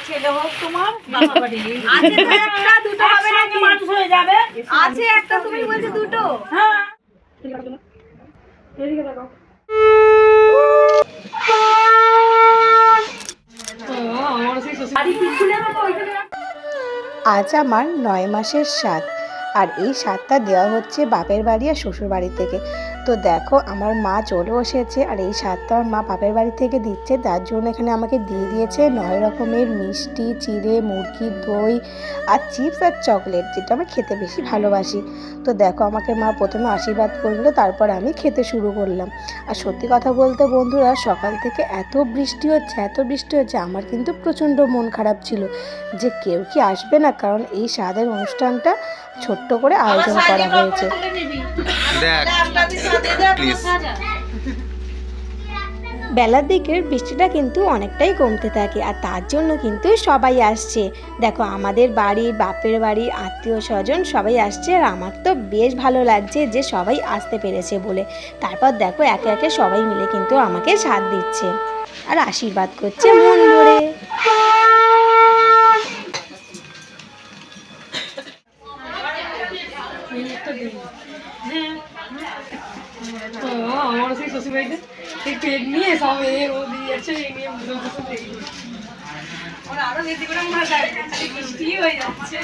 ছেলে হোক তোমার বাবা বাড়ি আছে একটা দুটো হবে একসঙ্গে নাকি মানুষ হয়ে যাবে। আছে একটা তুমি বলছো দুটো। হ্যাঁ। বাড়ি কি খুলে দেবো ওইখানে? আজ আমার নয় মাসের স্বাদ আর এই স্বাদটা দেওয়া হচ্ছে বাপের বাড়ি আর শ্বশুর বাড়ি থেকে। তো দেখো, আমার মা চলে এসেছে আর এই স্বাদটা আমার মা বাপের বাড়ি থেকে দিচ্ছে। তার জন্য এখানে আমাকে দিয়ে দিয়েছে নয় রকমের মিষ্টি, চিড়ে মুরগি দই আর চিপস আর চকলেট, যেটা আমি খেতে বেশি ভালোবাসি। তো দেখো, আমাকে মা প্রথমে আশীর্বাদ করল, তারপর আমি খেতে শুরু করলাম। আর সত্যি কথা বলতে বন্ধুরা, সকাল থেকে এত বৃষ্টি হচ্ছে, এত বৃষ্টি হচ্ছে, আমার কিন্তু প্রচণ্ড মন খারাপ ছিল যে কেউ কি আসবে না? কারণ এই স্বাদের অনুষ্ঠানটা ছোট্ট করে আয়োজন করা হয়েছে। বেলার দিকের বৃষ্টিটা কিন্তু অনেকটাই কমতে থাকে আর তার জন্য কিন্তু সবাই আসছে। দেখো আমাদের বাড়ি বাপের বাড়ি আত্মীয় স্বজন সবাই আসছে আর আমার তো বেশ ভালো লাগছে যে সবাই আসতে পেরেছে বলে। তারপর দেখো একে একে সবাই মিলে কিন্তু আমাকে সাথ দিচ্ছে আর আশীর্বাদ করছে মন ভরে। তো আমার সেই শ্বশুরবাড়িতে সেই কেক নিয়ে সব এ ও দিয়েছে এই নিয়ে বুঝে বুঝে আমার আরও বেশি করে মনে লাগছে বৃষ্টি হয়ে যাচ্ছে।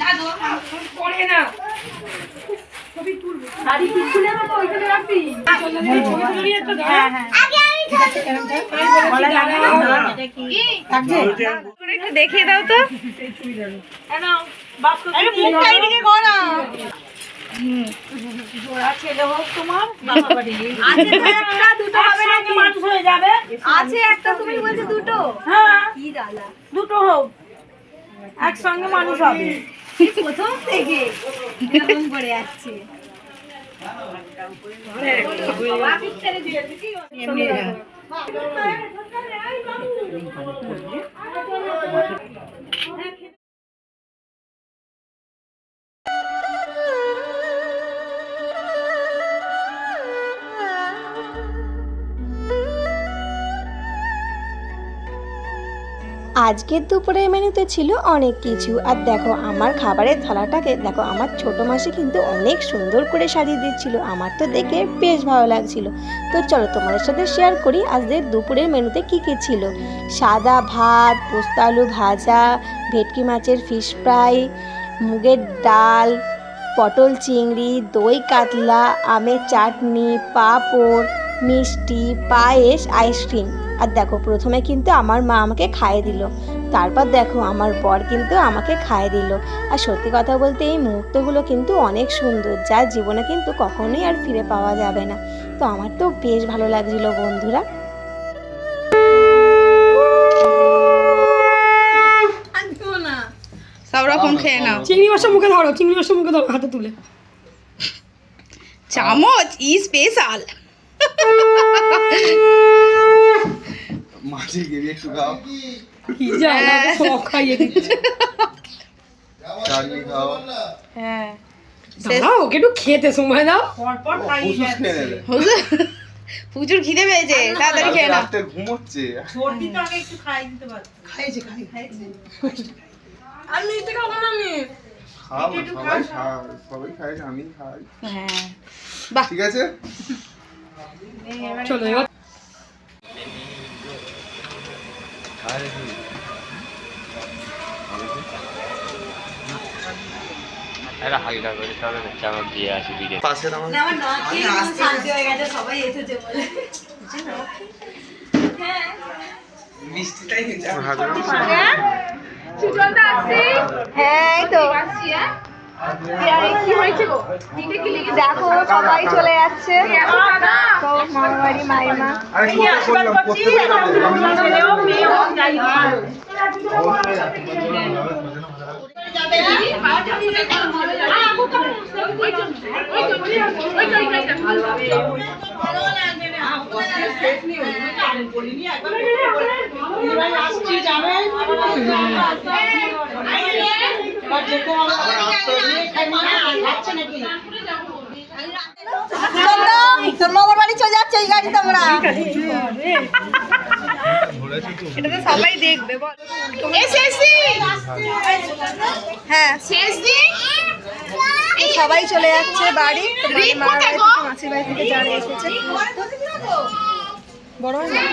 না গো পড়ে না। ছবি তুলবো শাড়ি কি খুলে দেবো ওইখানে রাখবি তো হ্যাঁ হ্যাঁ। দেখিয়ে দাও তো আছে একটা তুমি বলছো দুটো দুটো হোক একসঙ্গে মানুষ হবে। প্রথম থেকে। করে যাচ্ছে আজকের দুপুরের মেনুতে ছিল অনেক কিছু। আর দেখো, আমার খাবারের থালাটাকে, দেখো, আমার ছোট মাসি কিন্তু অনেক সুন্দর করে সাজিয়ে দিচ্ছিল। আমার তো দেখে বেশ ভালো লাগছিল। তো চলো, তোমাদের সাথে শেয়ার করি আজকের দুপুরের মেনুতে কি কি ছিল। সাদা ভাত, পোস্ত আলু ভাজা, ভেটকি মাছের ফিশ ফ্রাই মুগের ডাল, পটল চিংড়ি, দই কাতলা, আমের চাটনি, পাঁপড়, মিষ্টি, পায়েস আইসক্রিম আর দেখো প্রথমে কিন্তু আমার মা আমাকে খাইয়ে দিল। তারপর দেখো আমার বর কিন্তু আমাকে খাইয়ে দিল। আর সত্যি কথা বলতে এই মুহূর্তগুলো কিন্তু অনেক সুন্দর যা জীবনে কিন্তু কখনোই আর ফিরে পাওয়া যাবে না। তো আমার তো বেশ ভালো লাগছিল বন্ধুরা। সব রকম খেয়ে নাও। চিংড়ি মাছটা মুখে ধরো চিংড়ি মাছটা মুখে ধরো হাতে তুলে। চামচ ই স্পেশাল মাঝে গেবি একটু খাও কি জানা সব খাইয়ে দিচ্ছে চাটনি খাও হ্যাঁ দাঁড়াও ওকে একটু খেতে সময় দাও। প্রচুর খিদে পেয়েছে তাড়াতাড়ি খেয়ে নাও। রাতে ঘুমোচ্ছে। সবাই খায় আমি খাই। হ্যাঁ। বাহ। ঠিক আছে? চলো একটা হালকা করে তাহলে চামচ দিয়ে আসি বিরিয়ানি পাশে না শান্তি হয়ে গেছে সবাই এসেছে বলে। হ্যাঁ। এই তো। দেখো সবাই চলে যাচ্ছে তো মামার বাড়ি মাইমা আরে কোথায় করলাম তোর মামার বাড়ি চলে যাচ্ছে এই তোমরা সবাই হ্যাঁ সবাই চলে যাচ্ছে বাড়ি মাসির বাড়ি থেকে এসেছে বড় জল